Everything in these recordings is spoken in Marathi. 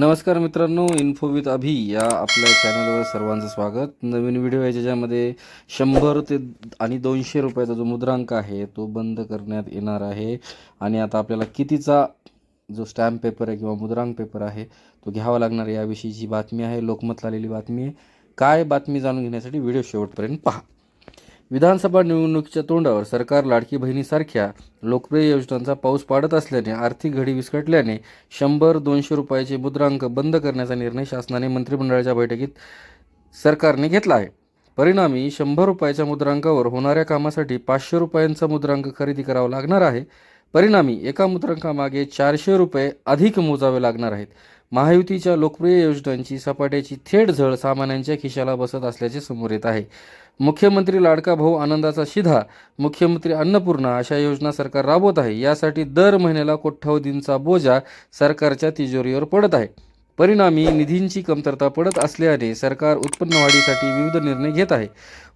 नमस्कार मित्रांनो इन्फो विथ अभि या आपल्या चॅनलवर सर्वांचं स्वागत. नवीन व्हिडिओ आहे ज्याच्यामध्ये शंभर ते आणि दोनशे रुपयाचा जो मुद्रांक आहे तो बंद करण्यात येणार आहे. आणि आता आपल्याला कितीचा जो स्टॅम्प पेपर आहे किंवा मुद्रांक पेपर आहे तो घ्यावा लागणार आहे याविषयीची बातमी आहे लोकमतला आलेली बातमी आहे. काय बातमी जाणून घेण्यासाठी व्हिडिओ शेवटपर्यंत पहा. विधानसभा निवडणुकीच्या तोंडावर सरकार लाडकी बहिणीसारख्या लोकप्रिय योजनांचा पाऊस पाडत असल्याने आर्थिक घडी विस्कटल्याने शंभर दोनशे रुपयाचे मुद्रांक बंद करण्याचा निर्णय शासनाने मंत्रिमंडळाच्या बैठकीत सरकारने घेतला आहे. परिणामी शंभर रुपयाच्या मुद्रांकावर होणाऱ्या कामासाठी पाचशे रुपयांचा मुद्रांक खरेदी करावा लागणार आहे. परिणामी एका मुद्रांकामागे चारशे रुपये अधिक मोजावे लागणार आहेत. महायुतीच्या लोकप्रिय योजनांची सपाट्याची थेट झळ सामान्यांच्या खिशाला बसत असल्याचे समोर येत आहे. मुख्यमंत्री लाडका भाऊ आनंदाचा शिधा मुख्यमंत्री अन्नपूर्णा अशा योजना सरकार राबवत आहे. यासाठी दर महिन्याला कोट्यावधींचा बोजा सरकारच्या तिजोरीवर पडत आहे. परिणामी निधींची कमतरता पडत असल्याने सरकार उत्पन्न वाढीसाठी विविध निर्णय घेत आहे.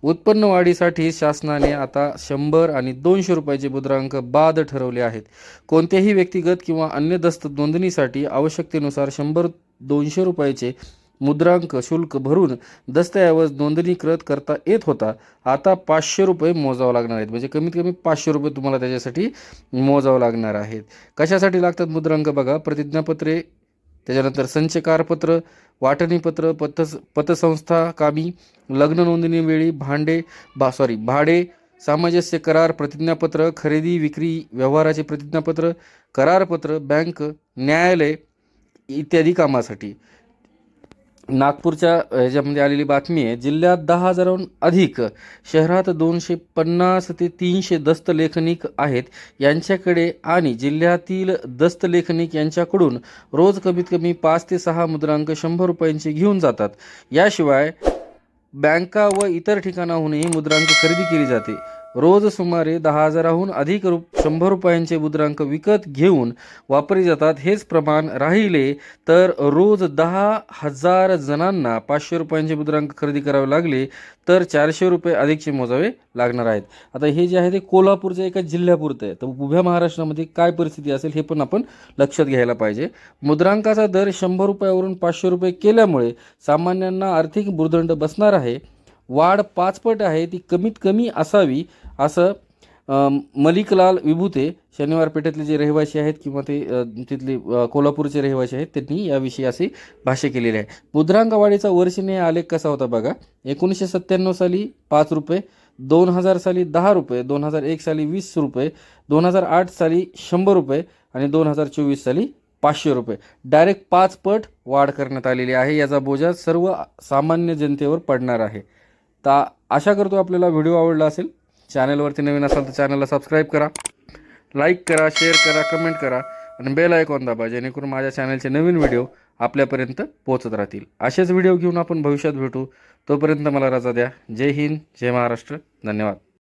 उत्पन्न वाढीसाठी शासनाने आता शंभर आणि दोनशे रुपयाचे मुद्रांक बाद ठरवले आहेत. कोणत्याही व्यक्तिगत किंवा अन्य दस्त नोंदणीसाठी आवश्यकतेनुसार शंभर दोनशे रुपयाचे मुद्रांक शुल्क भरून दस्तऐवज नोंदणीकृत करता येत होता. आता पाचशे रुपये मोजावं लागणार आहेत. म्हणजे कमीत कमी पाचशे रुपये तुम्हाला त्याच्यासाठी मोजावं लागणार आहेत. कशासाठी लागतात मुद्रांक बघा. प्रतिज्ञापत्रे त्याच्यानंतर संचकारपत्र वाटणीपत्र पत पतसंस्था कामी लग्न नोंदणीवेळी भांडे भा सॉरी भाडे सामंजस्य करार प्रतिज्ञापत्र खरेदी विक्री व्यवहाराचे प्रतिज्ञापत्र करारपत्र बँक न्यायालय इत्यादी कामासाठी. नागपूरच्या ह्याच्यामध्ये आलेली बातमी आहे जिल्ह्यात दहा हजाराहून अधिक शहरात दोनशे पन्नास ते तीनशे दस्तलेखनिक आहेत यांच्याकडे आणि जिल्ह्यातील दस्तलेखनिक यांच्याकडून रोज कमीत कमी पाच ते सहा मुद्रांक शंभर रुपयांचे घेऊन जातात. याशिवाय बँका व इतर ठिकाणाहूनही मुद्रांक खरेदी केली जाते. रोज सुमारे दहा हजाराहून अधिक रु शंभर रुपयांचे मुद्रांक विकत घेऊन वापरले जातात. हेच प्रमाण राहिले तर रोज दहा हजार जणांना पाचशे रुपयांचे मुद्रांक खरेदी करावे लागले तर चारशे रुपये अधिकचे मोजावे लागणार आहेत. आता हे जे आहे ते कोल्हापूरच्या एका जिल्ह्यापुरतं आहे. तर उभ्या महाराष्ट्रामध्ये काय परिस्थिती असेल हे पण आपण लक्षात घ्यायला पाहिजे. मुद्रांकाचा दर शंभर रुपयावरून पाचशे रुपये केल्यामुळे सामान्यांना आर्थिक भूर्दंड बसणार आहे. वाढ पाचपट आहे ती कमीत कमी असावी असं मलिकलाल विभूते शनिवार पेठेतले जे रहिवासी आहेत किंवा ते तिथले कोल्हापूरचे रहिवासी आहेत त्यांनी याविषयी असे भाष्य केलेले आहे. मुद्रांक वर्षीने आलेख कसा होता बघा? एकोणीसशे सत्त्याण्णव साली पाच रुपये दोन हजार साली दहा रुपये दोन हजार एक साली वीस रुपये दोन हजार आठ साली शंभर रुपये आणि दोन हजार चोवीस साली पाचशे रुपये. डायरेक्ट पाच पट वाढ करण्यात आलेली आहे याचा बोजा सर्व सामान्य जनतेवर पडणार आहे. तर आशा करतो आपल्याला व्हिडिओ आवडला असेल. चॅनलवरती नवीन असाल तर चॅनलला सबस्क्राईब करा. लाईक करा शेअर करा कमेंट करा आणि बेल आयकॉन दाबा जेणेकरून माझ्या चॅनलचे नवीन व्हिडिओ आपल्यापर्यंत पोहोचत राहतील. असेच व्हिडिओ घेऊन आपण भविष्यात भेटू. तोपर्यंत मला रजा द्या. जय हिंद जय महाराष्ट्र. धन्यवाद.